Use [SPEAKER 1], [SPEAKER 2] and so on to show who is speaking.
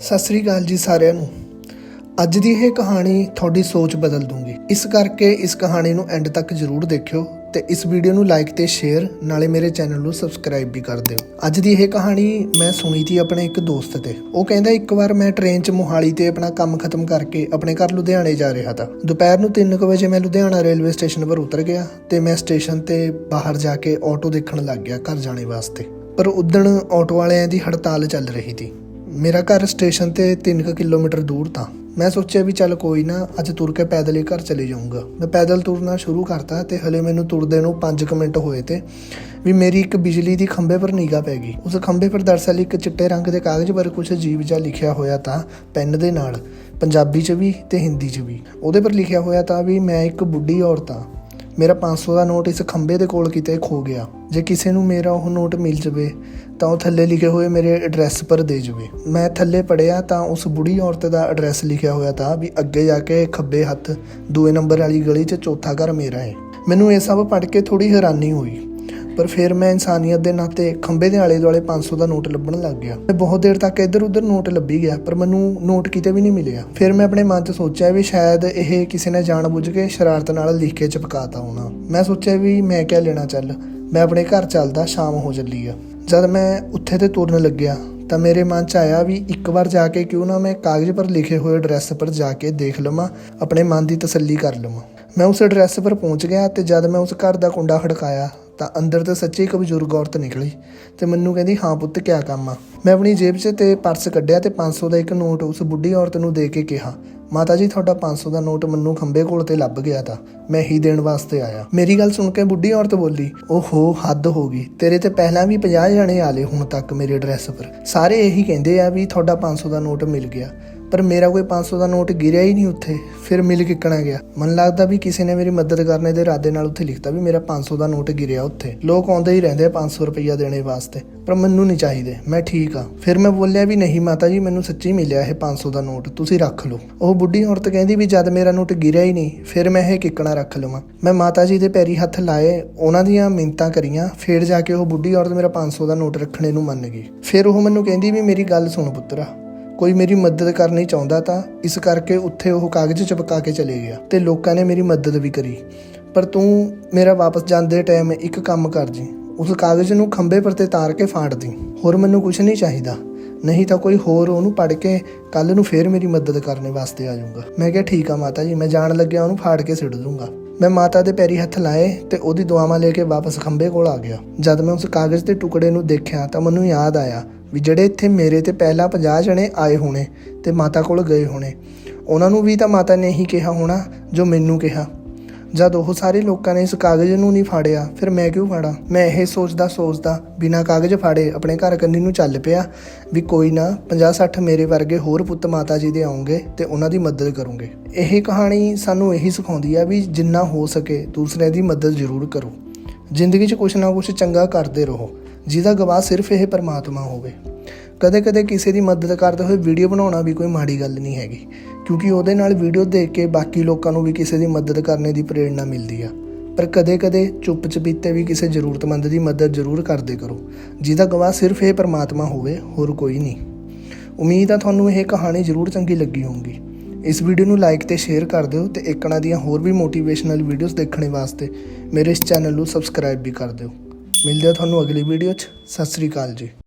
[SPEAKER 1] ਸਤਿ ਸ੍ਰੀ ਅਕਾਲ ਜੀ ਸਾਰਿਆਂ ਨੂੰ। ਅੱਜ ਦੀ ਇਹ ਕਹਾਣੀ ਤੁਹਾਡੀ ਸੋਚ ਬਦਲ ਦੂੰਗੀ। ਇਸ ਕਰਕੇ ਇਸ ਕਹਾਣੀ ਨੂੰ ਐਂਡ ਤੱਕ ਜ਼ਰੂਰ ਦੇਖਿਓ ਤੇ ਇਸ ਵੀਡੀਓ ਨੂੰ ਲਾਈਕ ਤੇ ਸ਼ੇਅਰ ਨਾਲੇ ਮੇਰੇ ਚੈਨਲ ਨੂੰ ਸਬਸਕ੍ਰਾਈਬ ਵੀ ਕਰ ਦਿਓ। ਅੱਜ ਦੀ ਇਹ ਕਹਾਣੀ ਮੈਂ ਸੁਣੀ ਸੀ ਆਪਣੇ ਇੱਕ ਦੋਸਤ ਤੇ। ਉਹ ਕਹਿੰਦਾ ਇੱਕ ਵਾਰ ਮੈਂ ਟ੍ਰੇਨ 'ਚ ਮੋਹਾਲੀ ਤੇ ਆਪਣਾ ਕੰਮ ਖਤਮ ਕਰਕੇ ਆਪਣੇ ਘਰ ਲੁਧਿਆਣੇ ਜਾ ਰਿਹਾ ਤਾਂ। ਦੁਪਹਿਰ ਨੂੰ 3:00 ਵਜੇ ਮੈਂ ਲੁਧਿਆਣਾ ਰੇਲਵੇ ਸਟੇਸ਼ਨ ਪਰ ਉਤਰ ਗਿਆ ਤੇ ਮੈਂ ਸਟੇਸ਼ਨ ਤੇ ਬਾਹਰ ਜਾ ਕੇ ਆਟੋ ਦੇਖਣ ਲੱਗ ਗਿਆ ਘਰ ਜਾਣੇ ਵਾਸਤੇ। ਪਰ ਉਦਣ ਆਟੋ ਵਾਲਿਆਂ ਦੀ ਹੜਤਾਲ ਚੱਲ ਰਹੀ ਸੀ। ਮੇਰਾ ਘਰ ਸਟੇਸ਼ਨ ਤੇ 3 ਕਿਲੋਮੀਟਰ ਦੂਰ ਤਾਂ। ਮੈਂ ਸੋਚਿਆ ਵੀ ਚੱਲ ਕੋਈ ਨਾ, ਅੱਜ ਤੁਰ ਕੇ ਪੈਦਲ ਹੀ ਘਰ ਚਲੇ ਜਾਊਂਗਾ। ਮੈਂ ਪੈਦਲ ਤੁਰਨਾ ਸ਼ੁਰੂ ਕਰਤਾ ਤੇ ਹਲੇ ਮੈਨੂੰ ਤੁਰਦੇ ਨੂੰ 5 ਮਿੰਟ ਹੋਏ ਤੇ ਵੀ ਮੇਰੀ ਇੱਕ ਬਿਜਲੀ ਦੀ ਖੰਭੇ ਪਰ ਨਿਗਾਹ ਪੈ ਗਈ। ਉਸ ਖੰਭੇ ਪਰ ਦਰਸਲ ਇੱਕ ਚਿੱਟੇ ਰੰਗ ਦੇ ਕਾਗਜ਼ ਪਰ ਕੁਝ ਅਜੀਬ ਜਿਹਾ ਲਿਖਿਆ ਹੋਇਆ ਤਾਂ ਪੈਨ ਦੇ ਨਾਲ, ਪੰਜਾਬੀ 'ਚ ਵੀ ਤੇ ਹਿੰਦੀ 'ਚ ਵੀ। ਉਹਦੇ ਪਰ ਲਿਖਿਆ ਹੋਇਆ ਤਾਂ ਵੀ ਮੈਂ ਇੱਕ ਬੁੱਢੀ ਔਰਤ ਹਾਂ। ਮੇਰਾ 500 ਦਾ ਨੋਟ ਇਸ ਖੰਭੇ ਦੇ ਕੋਲ ਕਿਤੇ ਖੋ ਗਿਆ। ਜੇ ਕਿਸੇ ਨੂੰ ਮੇਰਾ ਉਹ ਨੋਟ ਮਿਲ ਜਵੇ, ਤਾਂ ਉਹ ਥੱਲੇ ਲਿਖੇ ਹੋਏ ਮੇਰੇ ਐਡਰੈਸ ਪਰ ਦੇ ਜਵੇ। ਮੈਂ ਥੱਲੇ ਪੜਿਆ ਤਾਂ ਉਸ ਬੁੜੀ ਔਰਤ ਦਾ ਐਡਰੈਸ ਲਿਖਿਆ ਹੋਇਆ ਤਾਂ ਵੀ ਅੱਗੇ ਜਾ ਕੇ ਖੱਬੇ ਹੱਥ, ਦੂਏ ਨੰਬਰ ਵਾਲੀ ਗਲੀ 'ਚ ਚੌਥਾ ਘਰ ਮੇਰਾ ਹੈ ਮੈਨੂੰ ਇਹ ਸਭ ਪੜ੍ਹ ਕੇ ਥੋੜੀ ਹੈਰਾਨੀ ਹੋਈ। ਪਰ ਫਿਰ ਮੈਂ ਇਨਸਾਨੀਅਤ ਦੇ ਨਾਤੇ ਖੰਬੇ ਦੇ ਆਲੇ ਦੁਆਲੇ 500 ਦਾ ਨੋਟ ਲੱਭਣ ਲੱਗ ਗਿਆ। ਮੈਂ ਬਹੁਤ ਦੇਰ ਤੱਕ ਇੱਧਰ ਉੱਧਰ ਨੋਟ ਲੱਭੀ ਗਿਆ, ਪਰ ਮੈਨੂੰ ਨੋਟ ਕਿਤੇ ਵੀ ਨਹੀਂ ਮਿਲਿਆ। ਫਿਰ ਮੈਂ ਆਪਣੇ ਮਨ 'ਚ ਸੋਚਿਆ ਵੀ ਸ਼ਾਇਦ ਇਹ ਕਿਸੇ ਨੇ ਜਾਣਬੁੱਝ ਕੇ ਸ਼ਰਾਰਤ ਨਾਲ ਲਿਖ ਕੇ ਚਪਕਾਤਾ ਹੋਣਾ। ਮੈਂ ਸੋਚਿਆ ਵੀ ਮੈਂ ਕਿਆ ਲੈਣਾ ਚੱਲ? ਮੈਂ ਆਪਣੇ ਘਰ ਚੱਲਦਾ, ਸ਼ਾਮ ਹੋ ਚੱਲੀ ਆ। ਜਦ ਮੈਂ ਉੱਥੇ ਤੇ ਤੁਰਨ ਲੱਗਿਆ, ਤਾਂ ਮੇਰੇ ਮਨ 'ਚ ਆਇਆ ਵੀ ਇੱਕ ਵਾਰ ਜਾ ਕੇ ਕਿਉਂ ਨਾ ਮੈਂ ਕਾਗਜ਼ ਪਰ ਲਿਖੇ ਹੋਏ ਐਡਰੈਸ ਪਰ ਜਾ ਕੇ ਦੇਖ ਲਵਾਂ, ਆਪਣੇ ਮਨ ਦੀ ਤਸੱਲੀ ਕਰ ਲਵਾਂ। ਮੈਂ ਉਸ ਐਡਰੈਸ ਪਰ ਪਹੁੰਚ ਗਿਆ ਤੇ ਜਦ ਮੈਂ ਉਸ ਘਰ ਦਾ ਕੁੰਡਾ ਖੜਕਾਇਆ ਤਾਂ ਅੰਦਰ ਤੋਂ ਸੱਚੀ ਇੱਕ ਬਜ਼ੁਰਗ ਔਰਤ ਨਿਕਲੀ ਤੇ ਮੈਨੂੰ ਕਹਿੰਦੀ, ਹਾਂ ਪੁੱਤ, ਕਿਆ ਕੰਮ ਆ? ਮੈਂ ਆਪਣੀ ਜੇਬ 'ਚ ਤੇ ਪਰਸ ਕੱਢਿਆ ਤੇ 500 ਦਾ ਇੱਕ ਨੋਟ ਉਸ ਬੁੱਢੀ ਔਰਤ ਨੂੰ ਦੇ ਕੇ ਕਿਹਾ, ਮਾਤਾ ਜੀ, ਤੁਹਾਡਾ 500 ਦਾ ਨੋਟ ਮੈਨੂੰ ਖੰਬੇ ਕੋਲ ਤੇ ਲੱਭ ਗਿਆ ਤਾਂ ਮੈਂ ਹੀ ਦੇਣ ਵਾਸਤੇ ਆਇਆ। ਮੇਰੀ ਗੱਲ ਸੁਣ ਕੇ ਬੁੱਢੀ ਔਰਤ ਬੋਲੀ, ਓਹੋ, ਹੱਦ ਹੋ ਗਈ। ਤੇਰੇ ਤੇ ਪਹਿਲਾਂ ਵੀ 50 ਜਣੇ ਆਲੇ ਹੁਣ ਤੱਕ ਮੇਰੇ ਐਡਰੈਸ ਪਰ ਸਾਰੇ ਇਹੀ ਕਹਿੰਦੇ ਆ ਵੀ ਤੁਹਾਡਾ 500 ਦਾ ਨੋਟ ਮਿਲ ਗਿਆ। ਪਰ ਮੇਰਾ ਕੋਈ 500 ਦਾ ਨੋਟ ਗਿਰਿਆ ਹੀ ਨਹੀਂ ਉੱਥੇ। ਫਿਰ ਮਿਲ ਕਿੱਕਣਾ ਗਿਆ? ਮਨ ਲੱਗਦਾ ਵੀ ਕਿਸੇ ਨੇ ਮੇਰੀ ਮਦਦ ਕਰਨੇ ਦੇ ਇਰਾਦੇ ਨਾਲ ਉੱਥੇ ਲਿਖਤਾ ਵੀ ਮੇਰਾ 500 ਦਾ ਨੋਟ ਗਿਰਿਆ ਉੱਥੇ। ਲੋਕ ਆਉਂਦੇ ਹੀ ਰਹਿੰਦੇ ਆ 500 ਰੁਪਈਆ ਦੇਣੇ ਵਾਸਤੇ, ਪਰ ਮੈਨੂੰ ਨਹੀਂ ਚਾਹੀਦੇ। ਮੈਂ ਠੀਕ ਆ। ਫਿਰ ਮੈਂ ਬੋਲਿਆ ਵੀ ਨਹੀਂ ਮਾਤਾ ਜੀ, ਮੈਨੂੰ ਸੱਚੀ ਮਿਲਿਆ ਇਹ 500 ਦਾ ਨੋਟ, ਤੁਸੀਂ ਰੱਖ ਲਓ। ਉਹ ਬੁੱਢੀ ਔਰਤ ਕਹਿੰਦੀ ਵੀ ਜਦ ਮੇਰਾ ਨੋਟ ਗਿਰਿਆ ਹੀ ਨਹੀਂ, ਫਿਰ ਮੈਂ ਇਹ ਕਿੱਕਣਾ ਰੱਖ ਲਵਾਂ। ਮੈਂ ਮਾਤਾ ਜੀ ਦੇ ਪੈਰੀ ਹੱਥ ਲਾਏ, ਉਹਨਾਂ ਦੀਆਂ ਮਿੰਤਾਂ ਕਰੀਆਂ, ਫਿਰ ਜਾ ਕੇ ਉਹ ਬੁੱਢੀ ਔਰਤ ਮੇਰਾ 500 ਦਾ ਨੋਟ ਰੱਖਣੇ ਨੂੰ ਮੰਨ ਗਈ। ਫਿਰ ਉਹ ਮੈਨੂੰ ਕਹਿੰਦੀ ਵੀ ਮੇਰੀ ਗੱਲ ਸੁਣ ਪੁੱਤਰਾ ਕੋਈ ਮੇਰੀ ਮਦਦ ਕਰਨੀ ਚਾਹੁੰਦਾ ਤਾਂ ਇਸ ਕਰਕੇ ਉੱਥੇ ਉਹ ਕਾਗਜ਼ ਚਿਪਕਾ ਕੇ ਚਲੇ ਗਿਆ ਤੇ ਲੋਕਾਂ ਨੇ ਮੇਰੀ ਮਦਦ ਵੀ ਕਰੀ। ਪਰ ਤੂੰ ਮੇਰਾ ਵਾਪਸ ਜਾਂਦੇ ਟਾਈਮ ਇੱਕ ਕੰਮ ਕਰ ਜੀ। ਉਸ ਕਾਗਜ਼ ਨੂੰ ਖੰਬੇ ਪਰ ਤੇ ਤਾਰ ਕੇ ਫਾੜ ਦੀ। ਹੋਰ ਮੈਨੂੰ ਕੁਝ ਨਹੀਂ ਚਾਹੀਦਾ। ਨਹੀਂ ਤਾਂ ਕੋਈ ਹੋਰ ਉਹਨੂੰ ਪੜ ਕੇ ਕੱਲ ਨੂੰ ਫੇਰ ਮੇਰੀ ਮਦਦ ਕਰਨ ਵਾਸਤੇ ਆ ਜਾਊਗਾ। ਮੈਂ ਕਿਹਾ, ਠੀਕ ਆ ਮਾਤਾ ਜੀ, ਮੈਂ ਜਾਣ ਲੱਗਿਆ, ਉਹਨੂੰ ਫਾੜ ਕੇ ਸਿੱਟ ਦੂੰਗਾ। ਮੈਂ ਮਾਤਾ ਦੇ ਪੈਰੀ ਹੱਥ ਲਾਏ ਤੇ ਉਹਦੀ ਦੁਆਵਾਂ ਲੈ ਕੇ ਵਾਪਸ ਖੰਬੇ ਕੋਲ ਆ ਗਿਆ। ਜਦ ਮੈਂ ਉਸ ਕਾਗਜ਼ ਦੇ ਟੁਕੜੇ ਨੂੰ ਦੇਖਿਆ ਤਾਂ ਮੈਨੂੰ ਯਾਦ ਆਇਆ ਵੀ ਜਿਹੜੇ ਇੱਥੇ ਮੇਰੇ ਤੇ ਪਹਿਲਾਂ 50 ਜਣੇ ਆਏ ਹੋਣੇ ਤੇ ਮਾਤਾ ਕੋਲ ਗਏ ਹੋਣੇ, ਉਹਨਾਂ ਨੂੰ ਵੀ ਤਾਂ ਮਾਤਾ ਨੇ ਹੀ ਕਿਹਾ ਹੋਣਾ ਜੋ ਮੈਨੂੰ ਕਿਹਾ। ਜਦ ਉਹ ਸਾਰੇ ਲੋਕਾਂ ਨੇ ਇਸ ਕਾਗਜ਼ ਨੂੰ ਨਹੀਂ ਫਾੜਿਆ, ਫਿਰ ਮੈਂ ਕਿਉਂ ਫਾੜਾਂ? ਮੈਂ ਇਹ ਸੋਚਦਾ ਸੋਚਦਾ ਬਿਨਾਂ ਕਾਗਜ਼ ਫਾੜੇ ਆਪਣੇ ਘਰ ਕੰਨੀ ਨੂੰ ਚੱਲ ਪਿਆ ਵੀ ਕੋਈ ਨਾ 50 60 ਮੇਰੇ ਵਰਗੇ ਹੋਰ ਪੁੱਤ ਮਾਤਾ ਜੀ ਦੇ ਆਉਂਗੇ ਤੇ ਉਹਨਾਂ ਦੀ ਮਦਦ ਕਰੂੰਗੇ। ਇਹ ਕਹਾਣੀ ਸਾਨੂੰ ਇਹੀ ਸਿਖਾਉਂਦੀ ਆ ਵੀ ਜਿੰਨਾ ਹੋ ਸਕੇ ਦੂਸਰਿਆਂ ਦੀ ਮਦਦ ਜ਼ਰੂਰ ਕਰੋ। ਜ਼ਿੰਦਗੀ 'ਚ ਕੁਛ ਨਾ ਕੁਛ ਚੰਗਾ ਕਰਦੇ ਰਹੋ। ਜਿਹਦਾ ਗਵਾਹ ਸਿਰਫ ਇਹ ਪਰਮਾਤਮਾ ਹੋਵੇ। ਕਦੇ-ਕਦੇ ਕਿਸੇ ਦੀ ਮਦਦ ਕਰਦੇ ਹੋਏ ਵੀਡੀਓ ਬਣਾਉਣਾ ਵੀ ਕੋਈ ਮਾੜੀ ਗੱਲ ਨਹੀਂ ਹੈਗੀ, ਕਿਉਂਕਿ ਉਹਦੇ ਨਾਲ ਵੀਡੀਓ ਦੇਖ ਕੇ ਬਾਕੀ ਲੋਕਾਂ ਨੂੰ ਵੀ ਕਿਸੇ ਦੀ ਮਦਦ ਕਰਨੇ ਦੀ ਪ੍ਰੇਰਣਾ ਮਿਲਦੀ ਆ। ਪਰ ਕਦੇ-ਕਦੇ ਚੁੱਪ ਚਪੀਤੇ ਵੀ ਕਿਸੇ ਜ਼ਰੂਰਤਮੰਦ ਦੀ ਮਦਦ ਜ਼ਰੂਰ ਕਰਦੇ ਕਰੋ, ਜਿਹਦਾ ਗਵਾਹ ਸਿਰਫ ਇਹ ਪਰਮਾਤਮਾ ਹੋਵੇ, ਹੋਰ ਕੋਈ ਨਹੀਂ। ਉਮੀਦ ਆ ਤੁਹਾਨੂੰ ਇਹ ਕਹਾਣੀ ਜ਼ਰੂਰ ਚੰਗੀ ਲੱਗੀ ਹੋਊਗੀ। ਇਸ ਵੀਡੀਓ ਨੂੰ ਲਾਈਕ ਤੇ ਸ਼ੇਅਰ ਕਰ ਦਿਓ ਤੇ ਇੱਕਣਾ ਦੀਆਂ ਹੋਰ ਵੀ ਮੋਟੀਵੇਸ਼ਨਲ ਵੀਡੀਓਜ਼ ਦੇਖਣ ਵਾਸਤੇ ਮੇਰੇ ਇਸ ਚੈਨਲ ਨੂੰ ਸਬਸਕ੍ਰਾਈਬ ਵੀ ਕਰ ਦਿਓ। ਮਿਲਦੇ ਆ ਤੁਹਾਨੂੰ ਅਗਲੀ ਵੀਡੀਓ 'ਚ। ਸਤਿ ਸ੍ਰੀ ਅਕਾਲ ਜੀ।